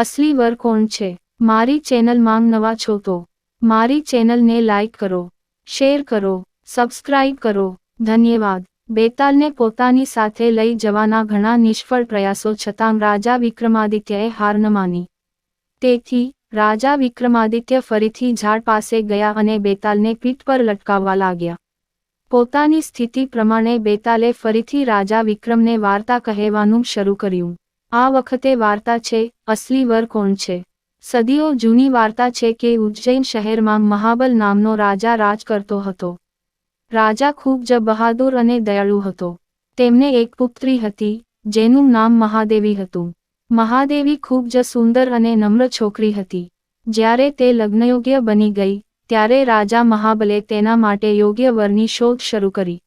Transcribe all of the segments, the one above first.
અસલી વર કોણ છે? મારી ચેનલ માંગ નવા છો તો મારી ચેનલને લાઇક કરો, શેર કરો, સબસ્ક્રાઇબ કરો. ધન્યવાદ. બેતાલને પોતાની સાથે લઈ જવાના ઘણા નિષ્ફળ પ્રયાસો છતાં રાજા વિક્રમાદિત્યએ હાર ન માની. તેથી, રાજા વિક્રમાદિત્ય ફરીથી ઝાડ પાસે ગયા અને બેતાલને પીઠ પર લટકાવવા લાગ્યા. પોતાની સ્થિતિ પ્રમાણે બેતાલે ફરીથી રાજા વિક્રમને વાર્તા કહેવાનું શરૂ કર્યું. આ વખતે વાર્તા છે, અસલી વર કોણ છે? સદીઓ જૂની વાર્તા છે કે ઉજ્જૈન શહેરમાં મહાબલ નામનો રાજા રાજ કરતો હતો. રાજા ખૂબ જ બહાદુર અને દયાળુ હતો. તેમને એક પુત્રી હતી, જેનું નામ મહાદેવી હતું. મહાદેવી ખૂબ જ સુંદર અને નમ્ર છોકરી હતી. જ્યારે તે લગ્નયોગ્ય બની ગઈ, ત્યારે રાજા મહાબલે તેના માટે યોગ્ય વરની શોધ શરૂ કરી.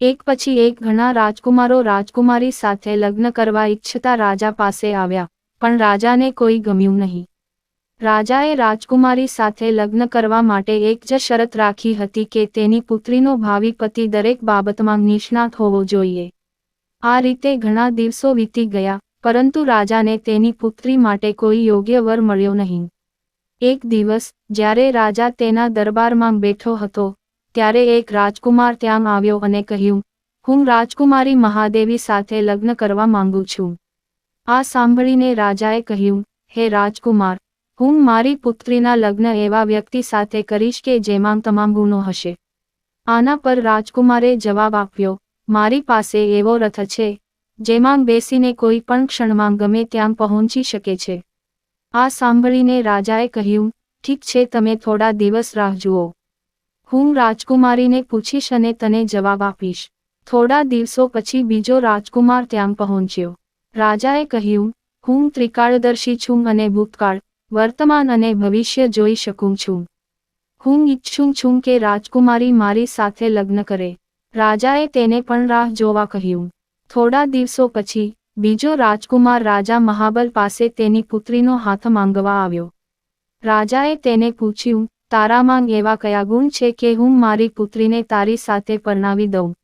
એક પછી એક ઘણા રાજકુમારો રાજકુમારી સાથે લગ્ન કરવા ઈચ્છતા રાજા પાસે આવ્યા, પણ રાજાને કોઈ ગમ્યું નહીં. રાજાએ રાજકુમારી સાથે લગ્ન કરવા માટે એક જ શરત રાખી હતી કે તેની પુત્રીનો ભાવિ પતિ દરેક બાબતમાં નિષ્ણાત હોવો જોઈએ. આ રીતે ઘણા દિવસો વીતી ગયા, પરંતુ રાજાને તેની પુત્રી માટે કોઈ યોગ્ય વર મળ્યો નહીં. એક દિવસ, જ્યારે રાજા તેના દરબારમાં બેઠો હતો ત્યારે એક રાજકુમાર ત્યાં આવ્યો અને કહ્યું, હું રાજકુમારી મહાદેવી સાથે લગ્ન કરવા માંગુ છું. આ સાંભળીને રાજાએ કહ્યું, હે રાજકુમાર, હું મારી પુત્રીના લગ્ન એવા વ્યક્તિ સાથે કરીશ કે જેમાં તમામ ગુણો હશે. આના પર રાજકુમારે જવાબ આપ્યો, મારી પાસે એવો રથ છે, જેમાં બેસીને કોઈ પણ ક્ષણમાં ગમે ત્યાં પહોંચી શકે છે. આ સાંભળીને રાજાએ કહ્યું, ઠીક છે, તમે થોડા દિવસ રાહ જુઓ. હું રાજકુમારીને પૂછીશ અને તને જવાબ આપીશ. થોડા દિવસો પછી બીજો રાજકુમાર ત્યાં પહોંચ્યો. રાજાએ કહ્યું, હું ત્રિકાળદર્શી છું અને ભૂતકાળ, વર્તમાન અને ભવિષ્ય જોઈ શકું છું. હું ઈચ્છું છું કે રાજકુમારી મારી સાથે લગ્ન કરે. રાજાએ તેને પણ રાહ જોવા કહ્યું. થોડા દિવસો પછી, બીજો રાજકુમાર રાજા મહાબલ પાસે તેની પુત્રીનો હાથ માંગવા આવ્યો. રાજાએ તેને પૂછ્યું તારામાં એવા કયા ગુણ છે કે હું મારી પુત્રીને તારી સાથે પરણાવી દઉં?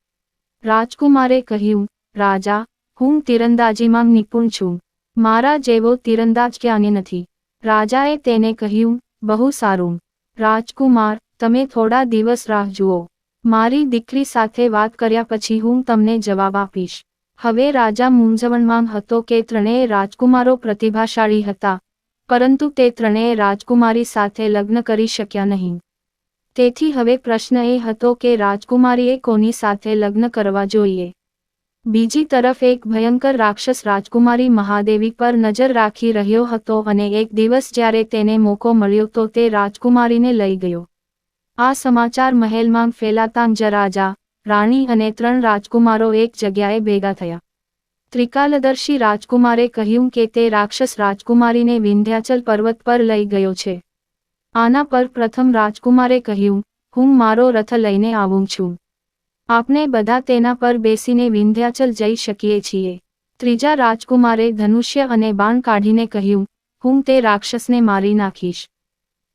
રાજકુમારે કહ્યું, રાજા, હું તીરંદાજીમાં નિપુણ છું. મારા જેવો તીરંદાજ ક્યાંને નથી. રાજાએ તેને કહ્યું, બહુ સારું. રાજકુમાર, તમે થોડા દિવસ રાહ જુઓ. મારી દીકરી સાથે વાત કર્યા પછી હું તમને જવાબ આપીશ. હવે રાજા મૂંઝવણમાં હતો કે ત્રણેય રાજકુમારો પ્રતિભાશાળી હતા. પરંતુ તે ત્રણેય રાજકુમારી સાથે લગ્ન કરી શક્યા નહીં. તેથી હવે પ્રશ્ન એ હતો કે રાજકુમારીએ કોની સાથે લગ્ન કરવા જોઈએ? બીજી તરફ એક ભયંકર રાક્ષસ રાજકુમારી મહાદેવી પર નજર રાખી રહ્યો હતો અને એક દિવસ જ્યારે તેને મોકો મળ્યો તો તે રાજકુમારીને લઈ ગયો. આ સમાચાર મહેલમાં ફેલાતાં જ રાજા, રાણી અને ત્રણ રાજકુમારો એક જગ્યાએ ભેગા થયા. ત્રિકાલદર્શી રાજકુમારે કહ્યું કે તે રાક્ષસ રાજકુમારીને વિંધ્યાચલ પર્વત પર લઈ ગયો છે. આના પર પ્રથમ રાજકુમારે કહ્યું, હું મારો રથ લઈને આવું છું. આપણે બધા તેના પર બેસીને વિંધ્યાચલ જઈ શકીએ છીએ. ત્રીજા રાજકુમારે ધનુષ્ય અને બાણ કાઢીને કહ્યું, હું તે રાક્ષસને મારી નાખીશ.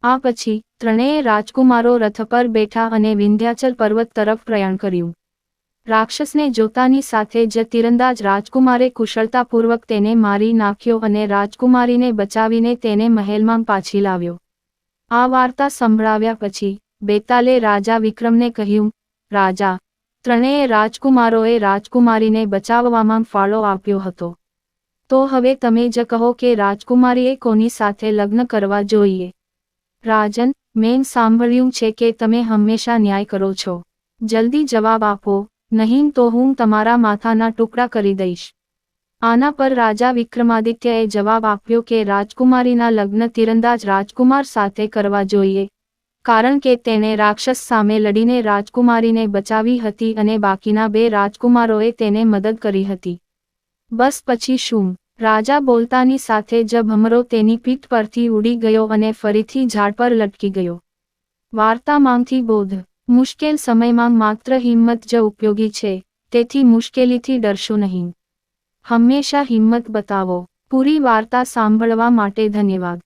આ પછી ત્રણેય રાજકુમારો રથ પર બેઠા અને વિંધ્યાચલ પર્વત તરફ પ્રયાણ કર્યું. રાક્ષસને જોતાની સાથે જ તીરંદાજ રાજકુમારે કુશળતાપૂર્વક તેને મારી નાખ્યો અને રાજકુમારીને બચાવીને તેને મહેલમાં પાછી લાવ્યો. આ વાર્તા સંભળાવ્યા પછી, બેતાલે રાજા વિક્રમને કહ્યું, રાજા, ત્રણેય રાજકુમારોએ રાજકુમારીને બચાવવામાં ફાળો આપ્યો હતો. તો હવે તમે જ કહો કે રાજકુમારીએ કોની સાથે લગ્ન કરવા જોઈએ? રાજન, મેં સાંભળ્યું છે કે તમે હંમેશા ન્યાય કરો છો. જલ્દી જવાબ આપો. નહીં તો હું તમારા માથાના ટુકડા કરી દઈશ. આના પર રાજા વિક્રમાદિત્યએ જવાબ આપ્યો કે રાજકુમારીના લગ્ન તીરંદાજ રાજકુમાર સાથે કરવા જોઈએ. કારણ કે તેણે રાક્ષસ સામે લડીને રાજકુમારીને બચાવી હતી અને બાકીના બે રાજકુમારોએ તેને મદદ કરી હતી. બસ પછી શું? રાજા બોલતાની સાથે જ ભમરો તેની પીઠ પરથી ઉડી ગયો અને ફરીથી ઝાડ પર લટકી ગયો. વાર્તામાંથી બોધ. મુશ્કેલ સમયમાં માત્ર હિંમત જ ઉપયોગી છે, તેથી મુશ્કેલીથી ડરશો નહીં. હંમેશા હિંમત બતાવો. પૂરી વાર્તા સાંભળવા માટે ધન્યવાદ.